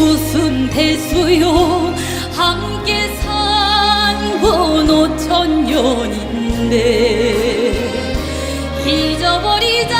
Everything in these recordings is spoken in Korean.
무슨 대수요. 함께 산건 5천 년인데 잊어버리자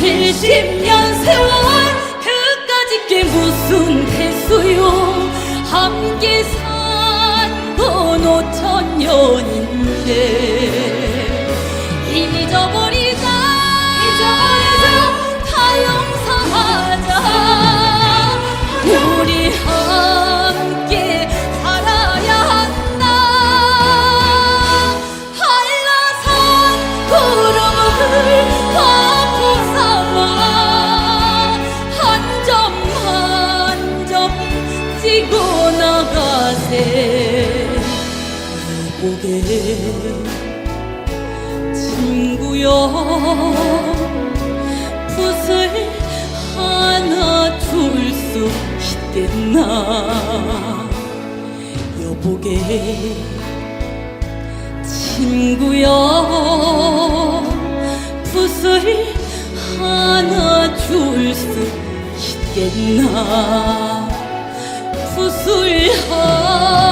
70년 세월 끝까지 게 무슨 대수요. 함께 산건 5천 년인데 찍고 나가세. 보게 친구여 붓을 하나 줄 수 있겠나? 여보게 친구여 붓을 하나 줄 수 있겠나 复苏以后。